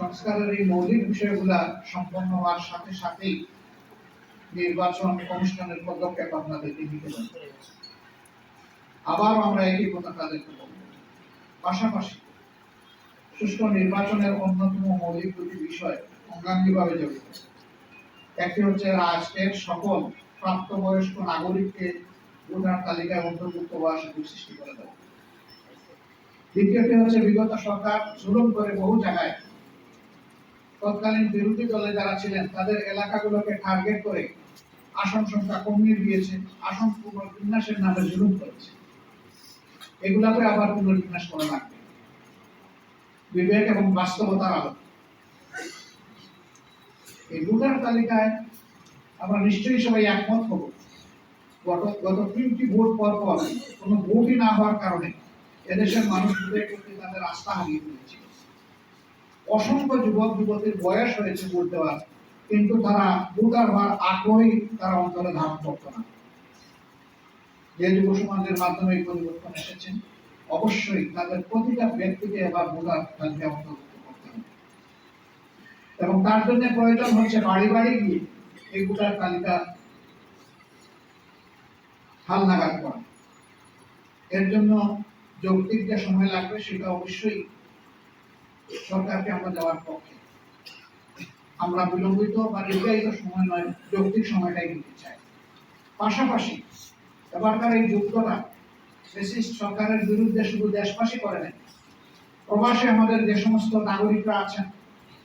সংস্কারের এই মৌলিক বিষয়গুলা সম্পন্ন হওয়ার সাথে সাথেই নির্বাচন অনুষ্ঠানের পদক্ষেপ আপনাদেরকে নিতে হবে আবার আমরা একই কথা তাদেরকে বলব পাশাপাশি সুষ্ঠু নির্বাচনের অন্যতম মৌলিক দুটি বিষয় অঙ্গাঙ্গিভাবে জড়িত। একটি হচ্ছে রাষ্ট্রের সকল প্রাপ্তবয়স্ক নাগরিককে ভোটার তালিকায় অন্তর্ভুক্ত হওয়ার সুযোগ সৃষ্টি করে দেওয়া। দ্বিতীয়টি হচ্ছে বিগত সরকার জুলুম করে বহু জায়গায় তৎকালীন বিরোধী দলে যারা ছিলেন, তাদের এলাকাগুলোকে টার্গেট করে আসন সংখ্যা কমিয়ে দিয়েছে, আসন পুনর্বিন্যাসের নামে জুলুম করেছে। এগুলাকে আবার পুনর্বিন্যাস করা লাগবে। বিবেক এবং বাস্তবতার আলো। এই তালিকায় আমরা নিশ্চয়ই সবাই একমত হব। গত গত তিনটি ভোট পর পর কোনো ভোটই না হওয়ার কারণে এদেশের মানুষ তাদের আস্থা হারিয়ে ফেলেছে। অসংখ্য যুবক, যুবতীর বয়স হয়েছে ভোট দেওয়ার কিন্তু তারা ভোটার হওয়ার আগ্রহই তারা অন্তরে ধারণ করতো না। যে যুব সমাজের মাধ্যমে এই পরিবর্তন এসেছেন অবশ্যই তাদের প্রতিটা ব্যক্তিকে এবার ভোটার তালিকায় অন্তর্ভুক্ত করতে হবে। এবং তার জন্য প্রয়োজন হচ্ছে বাড়ি বাড়ি গিয়ে এই ভোটার তালিকা হাল নাগাদ করা। এর জন্য যৌক্তিক যে সময় লাগবে সেটা অবশ্যই সরকারকে আমরা দেওয়ার পক্ষে। আমরা বিলম্বিত বা নির্ধারিত সময় নয়, যৌক্তিক সময়টাই দিতে চাই। পাশাপাশি এবারকার এই যুদ্ধটা ফেসিস্ট সরকারের বিরুদ্ধে শুধু দেশবাসী করে নেই, প্রবাসে আমাদের যে সমস্ত নাগরিকরা আছেন,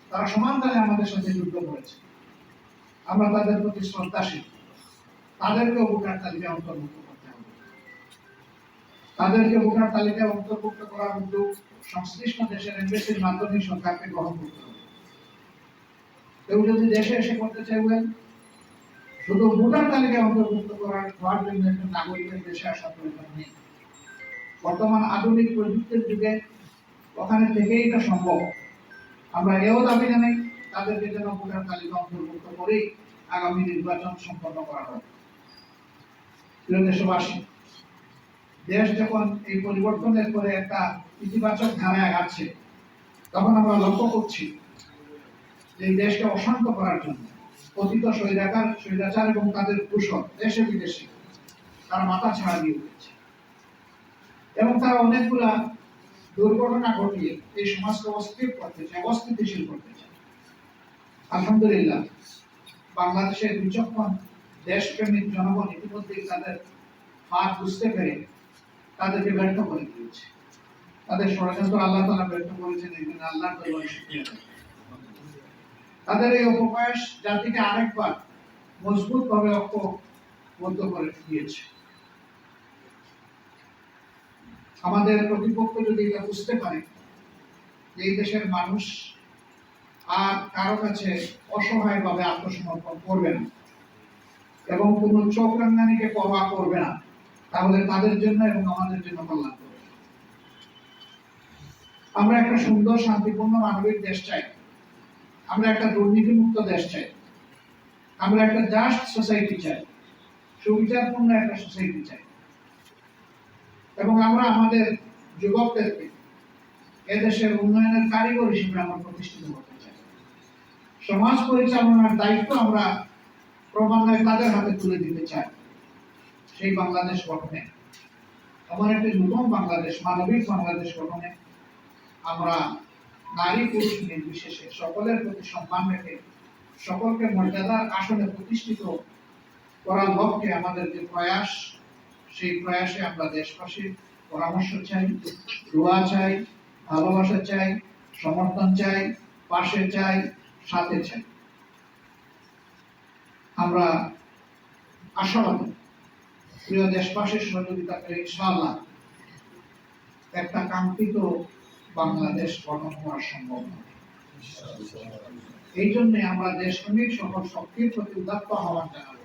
তারা সমানতালে আমাদের সাথে যুদ্ধ করেছে আমরা তাদের প্রতি শ্রদ্ধাশীল। তাদেরকেও ভোটার তালিকায় অন্তর্ভুক্ত করতে হবে। তাদেরকে ভোটার তালিকায় অন্তর্ভুক্ত করার উদ্যোগ সংশ্লিষ্ট দেশের এমবেসির মাধ্যমে সরকারকে গ্রহণ করতে হবে। কেউ যদি দেশে এসে করতে চাইবেন, শুধু ভোটার অন্তর্ভুক্ত করার জন্য একজন নাগরিকের দেশে আসার প্রয়োজন নেই। বর্তমান আধুনিক প্রযুক্তির যুগে ওখানে থেকেই এটা সম্ভব। আমরা এও দাবি জানাই, তাদেরকে যেন ভোটার তালিকা অন্তর্ভুক্ত করেই আগামী নির্বাচন সম্পন্ন করা হয়। প্রিয় দেশবাসী দেশ যখন এই পরিবর্তনের পরে একটা ইতিবাচক ধারায় আছে তখন আমরা লক্ষ্য করছি এই দেশকে অশান্ত করার জন্য অতীত স্বৈরাচার স্বৈরাচার এবং তাদের কুশল দেশে বিদেশে তারা মাথা ছাড়া দিয়ে উঠেছে। এবং তারা অনেকগুলা দুর্ঘটনা ঘটিয়ে এই সমাজকে অস্থির করতে চায়, অস্থিতিশীল করতে চায়। আলহামদুলিল্লাহ, বাংলাদেশের বিচক্ষণ দেশপ্রেমিক জনগণ ইতিমধ্যেই তাদের হাত বুঝতে পেরে তাদেরকে ব্যর্থ করে দিয়েছে তাদের ষড়যন্ত্র আল্লাহ তালা ব্যর্থ করেছেন আদায় করি। তাদের এই অপপ্রয়াস জাতিকে আরেকবার মজবুত ভাবে ঐক্যবদ্ধ করে দিয়েছে আমাদের প্রতিপক্ষ যদি এটা বুঝতে পারে এই দেশের মানুষ আর কারও কাছে অসহায় ভাবে আত্মসমর্পণ করবে না এবং কোনো চোখ রাঙ্গানিকে পরোয়া করবে না তাহলে তাদের জন্য এবং আমাদের জন্য কল্যাণ করবে আমরা একটা সুন্দর, শান্তিপূর্ণ মানবিক দেশ চাই। আমরা একটা দুর্নীতিমুক্ত দেশ চাই। আমরা একটা জাস্ট সোসাইটি চাই। সুবিচারপূর্ণ একটা সোসাইটি চাই। এবং আমরা আমাদের যুবকদেরকে এদেশের উন্নয়নের কারিগর হিসেবে আমরা প্রতিষ্ঠিত করতে চাই। সমাজ পরিচালনার দায়িত্ব আমরা ক্রমান্বয়ে তাদের হাতে তুলে দিতে চাই। সেই বাংলাদেশ গঠনে। এমন একটি নতুন বাংলাদেশ, মানবিক বাংলাদেশ গঠনে আমরা নারী পুরুষ নির্বিশেষে সকলের প্রতি সম্মান রেখে সকলকে মর্যাদার আসনে প্রতিষ্ঠিত করার লক্ষ্যে আমাদের যে প্রয়াস, সেই প্রয়াসে আমরা দেশবাসীর পরামর্শ চাই, দোয়া চাই, ভালোবাসা চাই, সমর্থন চাই, পাশে চাই, সাথে চাই। আমরা আশাবাদী। প্রিয় দেশবাসীর সহযোগিতা পেলে ইনশাআল্লাহ একটা কাঙ্ক্ষিত বাংলাদেশ গঠন করা সম্ভব এই জন্যে আমরা দেশপ্রেমিক সকল শক্তির প্রতি উদাত্ত আহ্বান জানাব।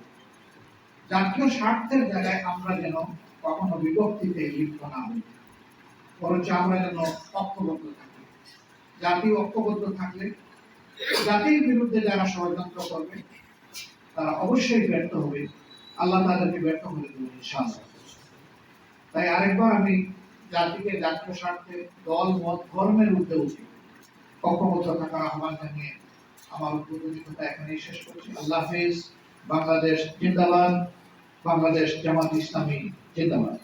জাতীয় স্বার্থের জায়গায় আমরা যেন কখনো বিভক্তিতে লিপ্ত না হই। বরঞ্চ আমরা যেন ঐক্যবদ্ধ থাকি। জাতি ঐক্যবদ্ধ থাকলে জাতির বিরুদ্ধে যারা ষড়যন্ত্র করবে, তারা অবশ্যই ব্যর্থ হবে। আল্লাহ তাদেরকে ব্যর্থ করে দেবেন, ইনশাআল্লাহ। তাই আরেকবার আমি জাতিকে জাতীয় স্বার্থে দল, মত, ধর্মের ঊর্ধ্বে উঠি। ঐক্যবদ্ধ থাকার আহ্বান জানিয়ে আমার উপযোগিতা এখানেই শেষ করছি। আল্লাহ হাফিজ, বাংলাদেশ জিন্দাবাদ, বাংলাদেশ জামাত ইসলামী জিন্দাবাদ।